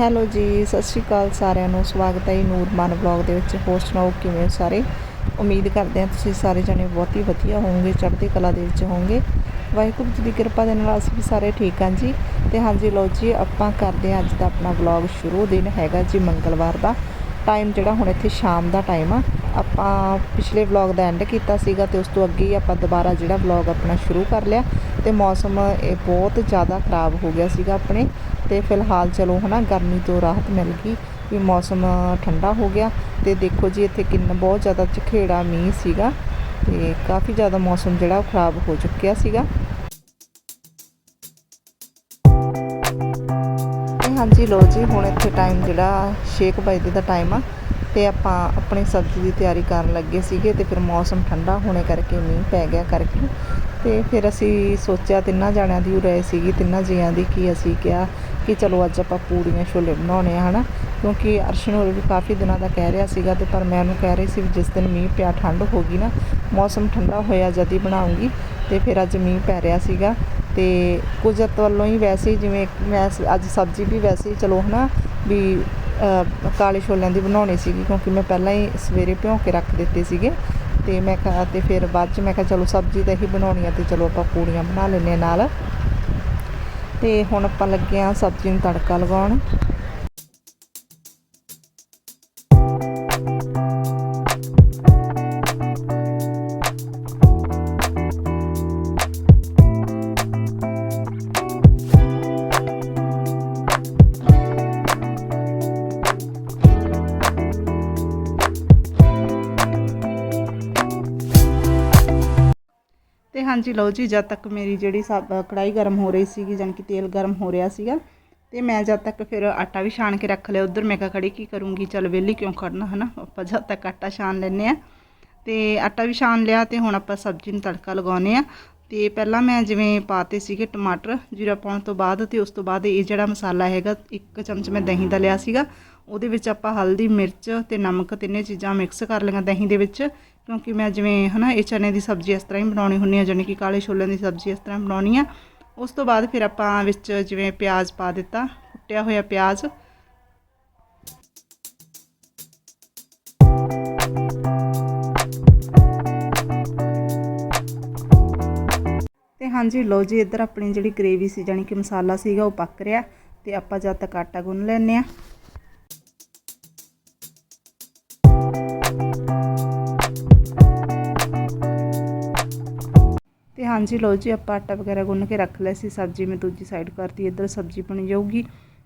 Hello ਜੀ, ਸਤਿ ਸ਼੍ਰੀ ਅਕਾਲ ਸਾਰਿਆਂ ਨੂੰ। ਸਵਾਗਤ ਹੈ ਜੀ ਨੂਰਮਨ ਵਲੌਗ ਦੇ ਵਿੱਚ। ਹੋਸਟ ਸੁਣਾਓ ਕਿਵੇਂ ਹੋ ਸਾਰੇ? ਉਮੀਦ ਕਰਦੇ ਹਾਂ ਤੁਸੀਂ ਸਾਰੇ ਜਣੇ ਬਹੁਤ ਹੀ ਵਧੀਆ ਹੋਵੋਗੇ, ਚੜ੍ਹਦੀ ਕਲਾ ਦੇ ਵਿੱਚ ਹੋਵੋਗੇ। ਵਾਹਿਗੁਰੂ ਜੀ ਦੀ ਕਿਰਪਾ ਦੇ ਨਾਲ ਅਸੀਂ ਵੀ ਸਾਰੇ ਠੀਕ ਹਾਂ ਜੀ। ਤੇ ਹਾਂਜੀ ਲਓ ਜੀ, ਆਪਾਂ ਕਰਦੇ ਹਾਂ ਅੱਜ ਦਾ ਆਪਣਾ ਵਲੌਗ ਸ਼ੁਰੂ। ਦਿਨ ਹੈਗਾ ਜੀ ਮੰਗਲਵਾਰ ਦਾ। ਟਾਈਮ ਜਿਹੜਾ ਹੁਣ ਇੱਥੇ ਸ਼ਾਮ ਦਾ ਟਾਈਮ ਆ। ਆਪਾਂ ਪਿਛਲੇ ਵਲੌਗ ਦਾ ਐਂਡ ਕੀਤਾ ਸੀਗਾ ਤੇ ਉਸ ਤੋਂ ਅੱਗੇ ਹੀ ਆਪਾਂ ਦੁਬਾਰਾ ਜਿਹੜਾ ਵਲੌਗ ਆਪਣਾ ਸ਼ੁਰੂ ਕਰ ਲਿਆ। ਤੇ ਮੌਸਮ ਇਹ ਬਹੁਤ ਜ਼ਿਆਦਾ ਖਰਾਬ ਹੋ ਗਿਆ ਸੀਗਾ ਆਪਣੇ। ਤੇ ਫਿਲਹਾਲ ਚਲੋ ਹਨਾ, ਗਰਮੀ ਤੋਂ ਰਾਹਤ ਮਿਲ ਗਈ, ਵੀ ਮੌਸਮ ਠੰਡਾ ਹੋ ਗਿਆ ਤੇ ਦੇਖੋ ਜੀ ਇੱਥੇ ਕਿੰਨਾ ਬਹੁਤ ਜ਼ਿਆਦਾ ਝਖੇੜਾ ਮੀਂਹ ਸੀਗਾ ਤੇ ਕਾਫੀ ਜ਼ਿਆਦਾ ਮੌਸਮ ਜਿਹੜਾ ਉਹ ਖਰਾਬ ਹੋ ਚੁੱਕਿਆ ਸੀਗਾ। ਹਾਂਜੀ ਲੋ ਜੀ, ਹੁਣ ਇੱਥੇ ਟਾਈਮ ਜਿਹੜਾ 6 ਵਜੇ ਦਾ ਟਾਈਮ ਆ ਤੇ ਆਪਾਂ ਆਪਣੀ ਸਬਜ਼ੀ ਦੀ ਤਿਆਰੀ ਕਰਨ ਲੱਗੇ ਸੀਗੇ ਤੇ ਫਿਰ ਮੌਸਮ ਠੰਡਾ ਹੋਣੇ ਕਰਕੇ ਮੀਂਹ ਪੈ ਗਿਆ ਕਰਕੇ। ਤੇ ਫਿਰ ਅਸੀਂ ਸੋਚਿਆ ਤਿੰਨਾਂ ਜਾਣਿਆਂ ਦੀ ਰਹੇ ਸੀਗੀ, ਤਿੰਨਾਂ ਜੀਆਂ ਦੀ ਕੀ ਅਸੀਂ ਕਿਹਾ ਕਿ ਚਲੋ ਅੱਜ ਆਪਾਂ ਪੂੜੀਆਂ ਛੋਲੇ ਬਣਾਉਣੇ ਆ, ਹਨਾ? ਕਿਉਂਕਿ ਅਰਸ਼ਨ ਹੋਰ ਵੀ ਕਾਫੀ ਦਿਨਾਂ ਦਾ ਕਹਿ ਰਿਹਾ ਸੀਗਾ ਤੇ ਪਰ ਮੈਂ ਉਹਨੂੰ ਕਹਿ ਰਹੀ ਸੀ ਵੀ ਜਿਸ ਦਿਨ ਮੀਂਹ ਪਿਆ, ਠੰਡ ਹੋ ਗਈ ਨਾ, ਮੌਸਮ ਠੰਡਾ ਹੋਇਆ ਜਦ ਹੀ ਬਣਾਉਂਗੀ ਤੇ ਫਿਰ ਅੱਜ ਮੀਂਹ ਪੈ ਰਿਹਾ ਸੀਗਾ ਤੇ ਕੁਦਰਤ ਵੱਲੋਂ ਹੀ ਵੈਸੇ ਜਿਵੇਂ ਮੈਂ ਅੱਜ ਸਬਜ਼ੀ ਵੀ ਵੈਸੇ ਹੀ ਚਲੋ, ਹਨਾ, ਵੀ ਕਾਲੇ ਛੋਲਿਆਂ ਦੀ ਬਣਾਉਣੀ ਸੀਗੀ ਕਿਉਂਕਿ ਮੈਂ ਪਹਿਲਾਂ ਹੀ ਸਵੇਰੇ ਭਿਉਂ ਕੇ ਰੱਖ ਦਿੱਤੇ ਸੀਗੇ ਤੇ ਮੈਂ ਕਿਹਾ, ਤੇ ਫਿਰ ਬਾਅਦ ਚ ਮੈਂ ਕਿਹਾ ਚਲੋ ਸਬਜ਼ੀ ਤਾਂ ਹੀ ਬਣਾਉਣੀ ਆ ਤੇ ਚਲੋ ਆਪਾਂ ਪੂੜੀਆਂ ਬਣਾ ਲੈਂਦੇ ਹਾਂ ਨਾਲ। ਤੇ ਹੁਣ ਆਪਾਂ ਲੱਗੇ ਆ ਸਬਜ਼ੀ ਨੂੰ ਤੜਕਾ ਲਗਾਉਣ। ਹਾਂਜੀ, ਲਓ ਜੀ, ਜਦ ਤੱਕ ਮੇਰੀ ਜਿਹੜੀ ਸਬ ਕੜਾਈ ਗਰਮ ਹੋ ਰਹੀ ਸੀਗੀ, ਜਾਣੀ ਕਿ ਤੇਲ ਗਰਮ ਹੋ ਰਿਹਾ ਸੀਗਾ, ਤੇ ਮੈਂ ਜਦ ਤੱਕ ਫਿਰ ਆਟਾ ਵੀ ਛਾਣ ਕੇ ਰੱਖ ਲਿਆ, ਉਧਰ ਮੈਂ ਕਿਹਾ, ਖੜੀ ਕੀ ਕਰੂੰਗੀ, ਚਲ ਵਿਹਲੀ ਕਿਉਂ ਖੜਨਾ, ਹਨਾ? ਆਪਾਂ ਜਦ ਤੱਕ ਆਟਾ ਛਾਣ ਲੈਨੇ ਆ ਤੇ ਆਟਾ ਵੀ ਛਾਣ ਲਿਆ ਤੇ ਹੁਣ ਆਪਾਂ ਸਬਜ਼ੀ ਨੂੰ ਤੜਕਾ ਲਗਾਉਨੇ ਆ ਤੇ ਪਹਿਲਾਂ ਮੈਂ ਜਿਵੇਂ ਪਾਤੇ ਸੀਗੇ ਟਮਾਟਰ, ਜੀਰਾ ਪਾਉਣ ਤੋਂ ਬਾਅਦ ਤੇ ਉਸ ਤੋਂ ਬਾਅਦ ਇਹ ਜਿਹੜਾ ਮਸਾਲਾ ਹੈਗਾ, ਇੱਕ ਚਮਚ ਮੈਂ ਦਹੀਂ ਦਾ ਲਿਆ ਸੀਗਾ, ਉਹਦੇ ਵਿੱਚ ਆਪਾਂ ਹਲਦੀ, ਮਿਰਚ ਤੇ ਨਮਕ ਤਿੰਨੇ ਚੀਜ਼ਾਂ ਮਿਕਸ ਕਰ ਲਈਆਂ ਦਹੀਂ ਦੇ ਵਿੱਚ। ਕਿਉਂਕਿ ਮੈਂ ਜਿਵੇਂ ਹਨਾ, ਇਹ ਚਨੇ ਦੀ ਸਬਜ਼ੀ ਇਸ ਤਰ੍ਹਾਂ ਹੀ ਬਣਾਉਣੀ ਹੁੰਦੀ ਆ ਜਾਣੀ ਕਿ ਕਾਲੇ ਛੋਲਿਆਂ ਦੀ ਸਬਜ਼ੀ ਇਸ ਤਰ੍ਹਾਂ ਬਣਾਉਣੀ ਆ ਉਸ ਤੋਂ ਬਾਅਦ ਫਿਰ ਆਪਾਂ ਵਿੱਚ ਜਿਵੇਂ ਪਿਆਜ਼ ਪਾ ਦਿੱਤਾ, ਕੁੱਟਿਆ ਹੋਇਆ ਪਿਆਜ਼। ਤੇ ਹਾਂਜੀ ਲੋ ਜੀ, ਇੱਧਰ ਆਪਣੀ ਜਿਹੜੀ ਗ੍ਰੇਵੀ ਸੀ, ਜਾਣੀ ਕਿ ਮਸਾਲਾ ਸੀਗਾ, ਉਹ ਪੱਕ ਰਿਹਾ। ਤੇ ਆਪਾਂ ਜਦ ਤੱਕ ਆਟਾ ਗੁੰਨ ਲੈਨੇ ਆ ਹਾਂਜੀ, ਲਓ ਜੀ, ਆਪਾਂ ਆਟਾ ਵਗੈਰਾ ਗੁੰਨ ਕੇ ਰੱਖ ਲਿਆ ਸੀ, ਸਬਜ਼ੀ ਮੈਂ ਦੂਜੀ ਸਾਈਡ ਕਰਤੀ, ਇੱਧਰ ਸਬਜ਼ੀ ਬਣ ਜਾਊਗੀ।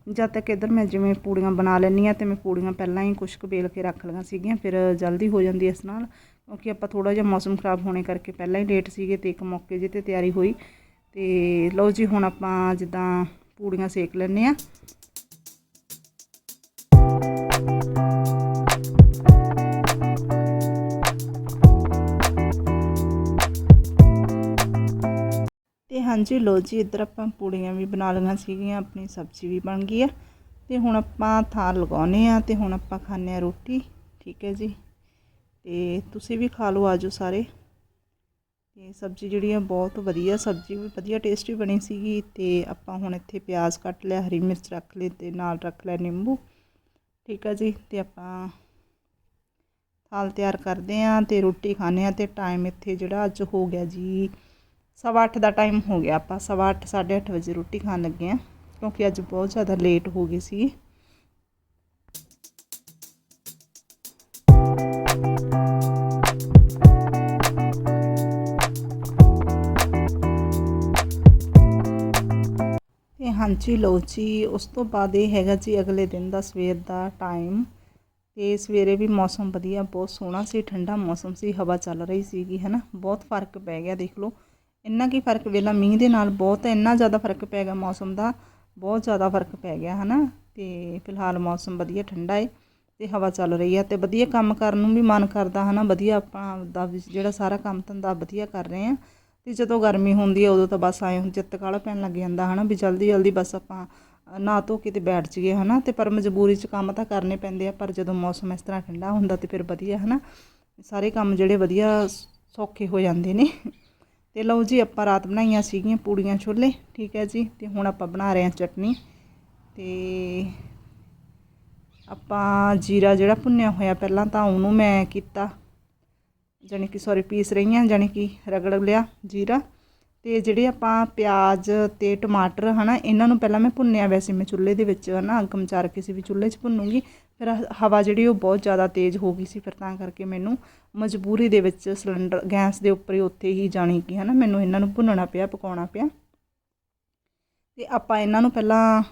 ਜਦ ਤੱਕ ਇੱਧਰ ਮੈਂ ਜਿਵੇਂ ਪੂੜੀਆਂ ਬਣਾ ਲੈਂਦੀ ਆ ਤੇ ਮੈਂ ਪੂੜੀਆਂ ਪਹਿਲਾਂ ਹੀ ਕੁਛ ਕੁ ਵੇਲ ਕੇ ਰੱਖ ਲਈਆਂ ਸੀਗੀਆਂ, ਫਿਰ ਜਲਦੀ ਹੋ ਜਾਂਦੀ ਇਸ ਨਾਲ, ਕਿਉਂਕਿ ਆਪਾਂ ਥੋੜਾ ਜਿਹਾ ਮੌਸਮ ਖਰਾਬ ਹੋਣੇ ਕਰਕੇ ਪਹਿਲਾਂ ਹੀ ਲੇਟ ਸੀਗੇ ਤੇ ਇੱਕ ਮੌਕੇ ਜੇ ਤੇ ਤਿਆਰੀ ਹੋਈ। ਤੇ ਲਓ ਜੀ, ਹੁਣ ਆਪਾਂ ਜਿੱਦਾਂ ਪੂੜੀਆਂ ਸੇਕ ਲੈਣੇ ਆ ਹਾਂਜੀ ਲੋ ਜੀ, ਇੱਧਰ ਆਪਾਂ ਪੂੜੀਆਂ ਵੀ ਬਣਾ ਲਈਆਂ ਸੀਗੀਆਂ, ਆਪਣੀ ਸਬਜ਼ੀ ਵੀ ਬਣ ਗਈ ਆ। ਤੇ ਹੁਣ ਆਪਾਂ ਥਾਲ ਲਗਾਉਨੇ ਆ ਤੇ ਹੁਣ ਆਪਾਂ ਖਾਣੇ ਆ ਰੋਟੀ, ਠੀਕ ਹੈ ਜੀ। ਤੇ ਤੁਸੀਂ ਵੀ ਖਾ ਲਓ, ਆਜੋ ਸਾਰੇ। ਤੇ ਸਬਜ਼ੀ ਜਿਹੜੀ ਆ, ਬਹੁਤ ਵਧੀਆ ਸਬਜ਼ੀ, ਵੀ ਵਧੀਆ ਟੇਸਟੀ ਬਣੀ ਸੀਗੀ। ਤੇ ਆਪਾਂ ਹੁਣ ਇੱਥੇ ਪਿਆਜ਼ ਕੱਟ ਲਿਆ, ਹਰੀ ਮਿਰਚ ਰੱਖ ਲਈ ਤੇ ਨਾਲ ਰੱਖ ਲਿਆ ਨਿੰਬੂ, ਠੀਕ ਆ ਜੀ। ਤੇ ਆਪਾਂ ਥਾਲ ਤਿਆਰ ਕਰਦੇ ਆਂ ਤੇ ਰੋਟੀ ਖਾਣੇ ਆ ਤੇ ਟਾਈਮ ਇੱਥੇ ਜਿਹੜਾ ਅੱਜ ਹੋ ਗਿਆ ਜੀ ਸਵਾ ਅੱਠ ਦਾ ਟਾਈਮ ਹੋ ਗਿਆ ਆਪਾਂ, ਸਵਾ ਅੱਠ, ਸਾਢੇ ਅੱਠ ਵਜੇ ਰੋਟੀ ਖਾਣ ਲੱਗੇ ਆ ਕਿਉਂਕਿ ਅੱਜ ਬਹੁਤ ਜ਼ਿਆਦਾ ਲੇਟ ਹੋ ਗਈ ਸੀ। ਤੇ ਹਾਂਜੀ ਲਓ ਜੀ, ਉਸ ਤੋਂ ਬਾਅਦ ਇਹ ਹੈਗਾ ਜੀ ਅਗਲੇ ਦਿਨ ਦਾ ਸਵੇਰ ਦਾ ਟਾਈਮ ਤੇ ਸਵੇਰੇ ਵੀ ਮੌਸਮ ਵਧੀਆ, ਬਹੁਤ ਸੋਹਣਾ ਸੀ, ਠੰਡਾ ਮੌਸਮ ਸੀ, ਹਵਾ ਚੱਲ ਰਹੀ ਸੀਗੀ, ਹੈਨਾ? ਬਹੁਤ ਫ਼ਰਕ ਪੈ ਗਿਆ, ਦੇਖ ਲਓ। ਇੰਨਾ ਕੀ ਫ਼ਰਕ, ਵੇਲਾ ਮੀਂਹ ਦੇ ਨਾਲ ਬਹੁਤ ਇੰਨਾ ਜ਼ਿਆਦਾ ਫ਼ਰਕ ਪੈ ਗਿਆ ਮੌਸਮ ਦਾ, ਬਹੁਤ ਜ਼ਿਆਦਾ ਫ਼ਰਕ ਪੈ ਗਿਆ, ਹਨਾ? ਤੇ ਫਿਲਹਾਲ ਮੌਸਮ ਵਧੀਆ, ਠੰਡਾ ਹੈ ਤੇ ਹਵਾ ਚੱਲ ਰਹੀ ਹੈ ਤੇ ਵਧੀਆ ਕੰਮ ਕਰਨ ਨੂੰ ਵੀ ਮਨ ਕਰਦਾ, ਹਨਾ? ਵਧੀਆ ਆਪਾਂ ਦਾ ਵੀ ਜਿਹੜਾ ਸਾਰਾ ਕੰਮ ਧੰਦਾ ਵਧੀਆ ਕਰ ਰਹੇ ਆ ਤੇ ਜਦੋਂ ਗਰਮੀ ਹੁੰਦੀ ਹੈ ਉਦੋਂ ਤਾਂ ਬਸ ਆਏ ਹੁਣ ਚਿੱਤ ਕਾਲਾ ਪੈਣ ਲੱਗ ਜਾਂਦਾ, ਹਨਾ? ਵੀ ਜਲਦੀ ਜਲਦੀ ਬਸ ਆਪਾਂ ਨਾ ਧੋ ਕੇ ਤੇ ਬੈਠ ਜੀਏ ਹਨਾ? ਤੇ ਪਰ ਮਜਬੂਰੀ 'ਚ ਕੰਮ ਤਾਂ ਕਰਨੇ ਪੈਂਦੇ ਆ, ਪਰ ਜਦੋਂ ਮੌਸਮ ਇਸ ਤਰ੍ਹਾਂ ਠੰਡਾ ਹੁੰਦਾ ਤੇ ਫਿਰ ਵਧੀਆ, ਹਨਾ? ਸਾਰੇ ਕੰਮ ਜਿਹੜੇ ਵਧੀਆ ਸੌਖੇ ਹੋ ਜਾਂਦੇ ਨੇ। ਤੇ ਲਓ ਜੀ, ਆਪਾਂ ਰਾਤ ਬਣਾਈਆਂ ਸੀਗੀਆਂ ਪੂੜੀਆਂ ਛੋਲੇ, ਠੀਕ ਹੈ ਜੀ, ਤੇ ਹੁਣ ਆਪਾਂ ਬਣਾ ਰਹੇ ਹਾਂ ਚਟਨੀ। ਤੇ ਆਪਾਂ ਜੀਰਾ ਜਿਹੜਾ ਭੁੰਨਿਆ ਹੋਇਆ ਪਹਿਲਾਂ ਤਾਂ ਉਹਨੂੰ ਮੈਂ ਕੀਤਾ, ਜਾਣੀ ਕਿ ਸੌਰੀ ਪੀਸ ਰਹੀ ਹਾਂ ਜਾਣੀ ਕਿ ਰਗੜ ਲਿਆ ਜੀਰਾ। ਤੇ ਜਿਹੜੇ ਆਪਾਂ ਪਿਆਜ਼ ਤੇ ਟਮਾਟਰ, ਹਨਾ, ਇਹਨਾਂ ਨੂੰ ਪਹਿਲਾਂ ਮੈਂ ਭੁੰਨਿਆ ਵੈਸੇ ਮੈਂ ਚੁੱਲ੍ਹੇ ਦੇ ਵਿੱਚ, ਹਨਾ ਅੱਗ ਮਚਾ ਕੇ ਕਿਸੇ ਵੀ ਚੁੱਲ੍ਹੇ 'ਚ ਭੁੰਨੂੰਗੀ। ਫਿਰ ਹ- ਹਵਾ ਜਿਹੜੀ ਉਹ ਬਹੁਤ ਜ਼ਿਆਦਾ ਤੇਜ਼ ਹੋ ਗਈ ਸੀ, ਫਿਰ ਤਾਂ ਕਰਕੇ ਮੈਨੂੰ ਮਜਬੂਰੀ ਦੇ ਵਿੱਚ ਸਿਲੰਡਰ, ਗੈਸ ਦੇ ਉੱਪਰ ਹੀ ਉੱਥੇ ਹੀ ਜਾਣੀ ਕਿ, ਹਨਾ, ਮੈਨੂੰ ਇਹਨਾਂ ਨੂੰ ਭੁੰਨਣਾ ਪਿਆ, ਪਕਾਉਣਾ ਪਿਆ। ਤੇ ਆਪਾਂ ਇਹਨਾਂ ਨੂੰ ਪਹਿਲਾਂ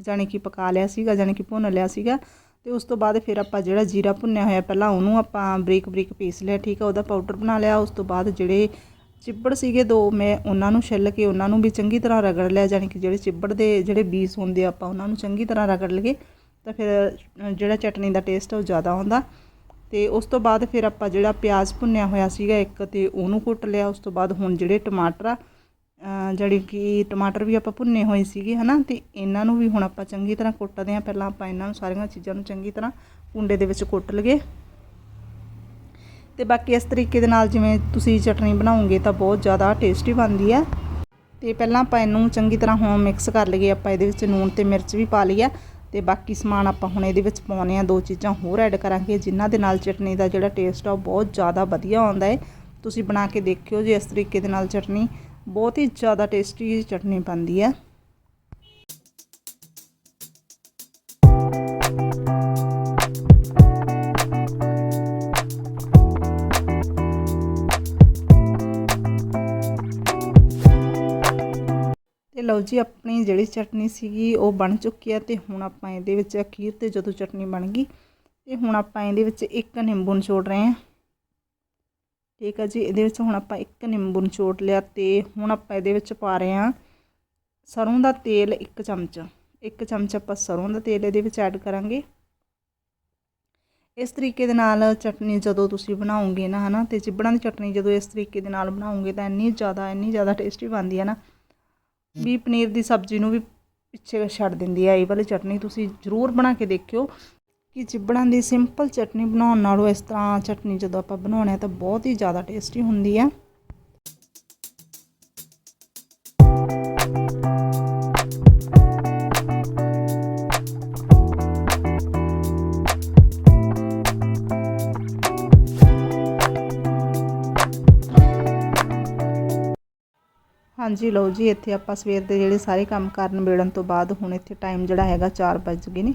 ਜਾਣੀ ਕਿ ਪਕਾ ਲਿਆ ਸੀਗਾ, ਜਾਣੀ ਕਿ ਭੁੰਨ ਲਿਆ ਸੀਗਾ। ਤੇ ਉਸ ਤੋਂ ਬਾਅਦ ਫਿਰ ਆਪਾਂ ਜਿਹੜਾ ਜੀਰਾ ਭੁੰਨਿਆ ਹੋਇਆ, ਪਹਿਲਾਂ ਉਹਨੂੰ ਆਪਾਂ ਬਰੀਕ ਬਰੀਕ ਪੀਸ ਲਿਆ, ਠੀਕ ਆ, ਉਹਦਾ ਪਾਊਡਰ ਬਣਾ ਲਿਆ। ਉਸ ਤੋਂ ਬਾਅਦ ਜਿਹੜੇ ਚਿੱਬੜ ਸੀਗੇ ਦੋ ਮੈਂ ਉਹਨਾਂ ਨੂੰ ਛਿੱਲ ਕੇ ਉਹਨਾਂ ਨੂੰ ਵੀ ਚੰਗੀ ਤਰ੍ਹਾਂ ਰਗੜ ਲਿਆ ਜਾਣੀ ਕਿ ਜਿਹੜੇ ਚਿੱਬੜ ਦੇ ਜਿਹੜੇ ਬੀਜ ਹੁੰਦੇ ਆ ਆਪਾਂ ਉਹਨਾਂ ਨੂੰ ਚੰਗੀ ਤਰ੍ਹਾਂ ਰਗੜ ਲਈਏ ਤਾਂ ਫਿਰ ਜਿਹੜਾ ਚਟਨੀ ਦਾ ਟੇਸਟ ਉਹ ਜ਼ਿਆਦਾ ਆਉਂਦਾ। ਤੇ ਉਸ ਤੋਂ ਬਾਅਦ ਫਿਰ ਆਪਾਂ ਜਿਹੜਾ ਪਿਆਜ਼ ਭੁੰਨਿਆ ਹੋਇਆ ਸੀਗਾ ਇੱਕ ਤੇ ਉਹਨੂੰ ਕੁੱਟ ਲਿਆ। ਉਸ ਤੋਂ ਬਾਅਦ ਹੁਣ ਜਿਹੜੇ ਟਮਾਟਰ ਆ ਅ, ਜਿਹੜੀ ਕਿ ਟਮਾਟਰ ਵੀ ਆਪਾਂ ਭੁੰਨੇ ਹੋਏ ਸੀਗੇ ਹਨਾ? ਤੇ ਇਹਨਾਂ ਨੂੰ ਵੀ ਹੁਣ ਆਪਾਂ ਚੰਗੀ ਤਰ੍ਹਾਂ ਕੁੱਟਦੇ ਹਾਂ। ਪਹਿਲਾਂ ਆਪਾਂ ਇਹਨਾਂ ਨੂੰ ਸਾਰੀਆਂ ਚੀਜ਼ਾਂ ਨੂੰ ਚੰਗੀ ਤਰ੍ਹਾਂ ਕੁੰਡੇ ਦੇ ਵਿੱਚ ਕੁੱਟ ਲਈਏ। ਤੇ ਬਾਕੀ ਇਸ ਤਰੀਕੇ ਦੇ ਨਾਲ ਜਿਵੇਂ ਤੁਸੀਂ ਚਟਨੀ ਬਣਾਉਂਗੇ ਤਾਂ ਬਹੁਤ ਜ਼ਿਆਦਾ ਟੇਸਟੀ ਬਣਦੀ ਹੈ। ਤੇ ਪਹਿਲਾਂ ਆਪਾਂ ਇਹਨੂੰ ਚੰਗੀ ਤਰ੍ਹਾਂ ਹੁਣ ਮਿਕਸ ਕਰ ਲਈਏ, ਆਪਾਂ ਇਹਦੇ ਵਿੱਚ ਨੂਣ ਤੇ ਮਿਰਚ ਵੀ ਪਾ ਲਈ ਆ ਤੇ ਬਾਕੀ ਸਮਾਨ ਆਪਾਂ ਹੁਣ ਇਹਦੇ ਵਿੱਚ ਪਾਉਣੇ ਆ, ਦੋ ਚੀਜ਼ਾਂ ਹੋਰ ਐਡ ਕਰਾਂਗੇ, ਜਿਨ੍ਹਾਂ ਦੇ ਨਾਲ ਚਟਨੀ ਦਾ ਜਿਹੜਾ ਟੇਸਟ ਆ ਉਹ ਬਹੁਤ ਜ਼ਿਆਦਾ ਵਧੀਆ ਆਉਂਦਾ ਹੈ। ਤੁਸੀਂ ਬਣਾ ਕੇ ਦੇਖਿਓ ਜੇ ਇਸ ਤਰੀਕੇ ਦੇ ਨਾਲ ਚਟਨੀ, ਬਹੁਤ ਹੀ ਜ਼ਿਆਦਾ ਟੇਸਟੀ ਚਟਨੀ ਬਣਦੀ ਹੈ। ਲਓ ਜੀ, ਆਪਣੀ ਜਿਹੜੀ ਚਟਨੀ ਸੀਗੀ ਉਹ ਬਣ ਚੁੱਕੀ ਹੈ ਤੇ ਹੁਣ ਆਪਾਂ ਇਹਦੇ ਵਿੱਚ ਅਖੀਰ ਤੇ ਜਦੋਂ ਚਟਨੀ ਬਣ ਗਈ, ਤੇ ਹੁਣ ਆਪਾਂ ਇਹਦੇ ਵਿੱਚ ਇੱਕ ਨਿੰਬੂ ਨਿਚੋੜ ਰਹੇ ਹਾਂ। ਠੀਕ ਹੈ ਜੀ, ਇਹਦੇ ਵਿੱਚ ਹੁਣ ਆਪਾਂ ਇੱਕ ਨਿੰਬੂ ਨਿਚੋੜ ਲਿਆ ਤੇ ਹੁਣ ਆਪਾਂ ਇਹਦੇ ਵਿੱਚ ਪਾ ਰਹੇ ਹਾਂ ਸਰੋਂ ਦਾ ਤੇਲ ਇੱਕ ਚਮਚ। ਇੱਕ ਚਮਚ ਆਪਾਂ ਸਰੋਂ ਦਾ ਤੇਲ ਇਹਦੇ ਵਿੱਚ ਐਡ ਕਰਾਂਗੇ। ਇਸ ਤਰੀਕੇ ਦੇ ਨਾਲ ਚਟਨੀ ਜਦੋਂ ਤੁਸੀਂ ਬਣਾਓਗੇ ਨਾ, ਹਨਾ, ਤੇ ਚਿਬੜਾਂ ਦੀ ਚਟਨੀ ਜਦੋਂ ਇਸ ਤਰੀਕੇ ਦੇ ਨਾਲ ਬਣਾਓਗੇ ਤਾਂ ਇੰਨੀ ਜ਼ਿਆਦਾ ਇੰਨੀ ਜ਼ਿਆਦਾ ਟੇਸਟੀ ਬਣਦੀ ਹੈ ਨਾ। ਵੀ ਪਨੀਰ ਦੀ ਸਬਜ਼ੀ ਨੂੰ ਵੀ ਪਿੱਛੇ ਛੱਡ ਦਿੰਦੀ ਹੈ ਇਹ ਵਾਲੀ ਚਟਨੀ ਤੁਸੀਂ ਜ਼ਰੂਰ ਬਣਾ ਕੇ ਦੇਖਿਓ। ਕਿ ਚਿਬੜਾਂ ਦੀ ਸਿੰਪਲ ਚਟਨੀ ਬਣਾਉਣ ਨਾਲੋਂ ਇਸ ਤਰ੍ਹਾਂ ਚਟਨੀ ਜਦੋਂ ਆਪਾਂ ਬਣਾਉਣੇ ਆ ਤਾਂ ਬਹੁਤ ਹੀ ਜ਼ਿਆਦਾ ਟੇਸਟੀ ਹੁੰਦੀ ਹੈ ਹਾਂਜੀ, ਲਓ ਜੀ, ਇੱਥੇ ਆਪਾਂ ਸਵੇਰ ਦੇ ਜਿਹੜੇ ਸਾਰੇ ਕੰਮ ਕਰਨ ਵੇੜਨ ਤੋਂ ਬਾਅਦ ਹੁਣ ਇੱਥੇ ਟਾਈਮ ਜਿਹੜਾ ਹੈਗਾ 4 ਵੱਜ ਗਏ ਨੇ।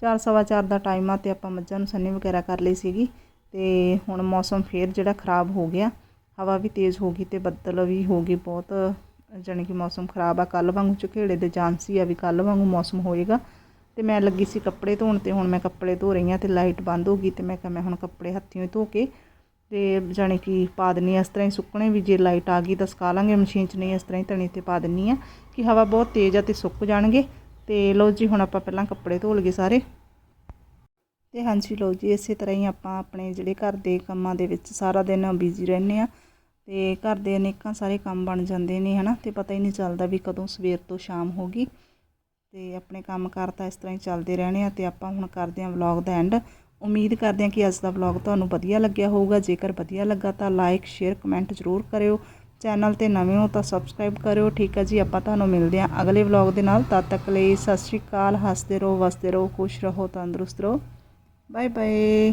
ਚਾਰ, ਸਵਾ ਚਾਰ ਦਾ ਟਾਈਮ ਆ ਤੇ ਆਪਾਂ ਮੱਝਾਂ ਨੂੰ ਸੰਨੀ ਵਗੈਰਾ ਕਰ ਲਈ ਸੀਗੀ ਤੇ ਹੁਣ ਮੌਸਮ ਫੇਰ ਜਿਹੜਾ ਖਰਾਬ ਹੋ ਗਿਆ। ਹਵਾ ਵੀ ਤੇਜ਼ ਹੋ ਗਈ ਤੇ ਬੱਦਲ ਵੀ ਹੋ ਗਏ ਬਹੁਤ, ਜਾਣੀ ਕਿ ਮੌਸਮ ਖਰਾਬ ਆ। ਕੱਲ ਵਾਂਗੂ ਝੁਕੇੜੇ ਦੇ ਚਾਂਸ ਹੀ ਆ ਵੀ ਕੱਲ ਵਾਂਗੂ ਮੌਸਮ ਹੋਏਗਾ। ਤੇ ਮੈਂ ਲੱਗੀ ਸੀ ਕੱਪੜੇ ਧੋਣ ਤੇ ਹੁਣ ਮੈਂ ਕੱਪੜੇ ਧੋ ਰਹੀ ਹਾਂ ਤੇ ਲਾਈਟ ਬੰਦ ਹੋ ਗਈ ਤੇ ਮੈਂ ਕਿਹਾ ਮੈਂ ਹੁਣ ਕੱਪੜੇ ਹੱਥੀਂ ਧੋ ਕੇ ਤੇ ਜਾਣੀ ਕਿ ਪਾ ਦਿੰਨੀ ਹਾਂ ਇਸ ਤਰ੍ਹਾਂ ਹੀ ਸੁੱਕਣੇ ਵੀ ਜੇ ਲਾਈਟ ਆ ਗਈ ਤਾਂ ਸੁਕਾ ਲਾਂਗੇ ਮਸ਼ੀਨ 'ਚ ਨਹੀਂ ਇਸ ਤਰ੍ਹਾਂ ਹੀ ਤਣੀ ਤੇ ਪਾ ਦਿੰਨੀ ਆ ਕਿ ਹਵਾ ਬਹੁਤ ਤੇਜ਼ ਆ ਤੇ ਸੁੱਕ ਜਾਣਗੇ। ਤੇ ਲਓ ਜੀ, ਹੁਣ ਆਪਾਂ ਪਹਿਲਾਂ ਕੱਪੜੇ ਧੋ ਲਈਏ ਸਾਰੇ। ਤੇ ਹਾਂਜੀ ਲਓ ਜੀ, ਇਸੇ ਤਰ੍ਹਾਂ ਹੀ ਆਪਾਂ ਆਪਣੇ ਜਿਹੜੇ ਘਰ ਦੇ ਕੰਮਾਂ ਦੇ ਵਿੱਚ ਸਾਰਾ ਦਿਨ ਬਿਜ਼ੀ ਰਹਿੰਦੇ ਆ ਤੇ ਘਰ ਦੇ ਅਨੇਕਾਂ ਸਾਰੇ ਕੰਮ ਬਣ ਜਾਂਦੇ ਨੇ, ਹਨਾ? ਤੇ ਪਤਾ ਹੀ ਨਹੀਂ ਚੱਲਦਾ ਵੀ ਕਦੋਂ ਸਵੇਰ ਤੋਂ ਸ਼ਾਮ ਹੋ ਗਈ। ਤੇ ਆਪਣੇ ਕੰਮ ਕਾਰ ਤਾਂ ਇਸ ਤਰ੍ਹਾਂ ਹੀ ਚੱਲਦੇ ਰਹਿਣੇ ਆ ਤੇ ਆਪਾਂ ਹੁਣ ਕਰਦੇ ਹਾਂ ਵਲੌਗ ਦਾ ਐਂਡ ਉਮੀਦ ਕਰਦੇ ਹਾਂ ਕਿ ਅੱਜ ਦਾ ਵਲੌਗ ਤੁਹਾਨੂੰ ਵਧੀਆ ਲੱਗਿਆ ਹੋਊਗਾ। ਜੇਕਰ ਵਧੀਆ ਲੱਗਾ ਤਾਂ ਲਾਈਕ ਸ਼ੇਅਰ ਕਮੈਂਟ ਜ਼ਰੂਰ ਕਰਿਓ। ਚੈਨਲ ਤੇ ਨਵੇਂ ਹੋ ਤਾਂ ਸਬਸਕ੍ਰਾਈਬ ਕਰਿਓ। ਠੀਕ ਹੈ ਜੀ, ਆਪਾਂ ਤੁਹਾਨੂੰ ਮਿਲਦੇ ਹਾਂ ਅਗਲੇ ਵਲੌਗ ਦੇ ਨਾਲ। ਤਦ ਤੱਕ ਲਈ ਸਤਿ ਸ਼੍ਰੀ ਅਕਾਲ। ਹੱਸਦੇ ਰਹੋ, ਵਸਦੇ ਰਹੋ, ਖੁਸ਼ ਰਹੋ, ਤੰਦਰੁਸਤ ਰਹੋ। Bye bye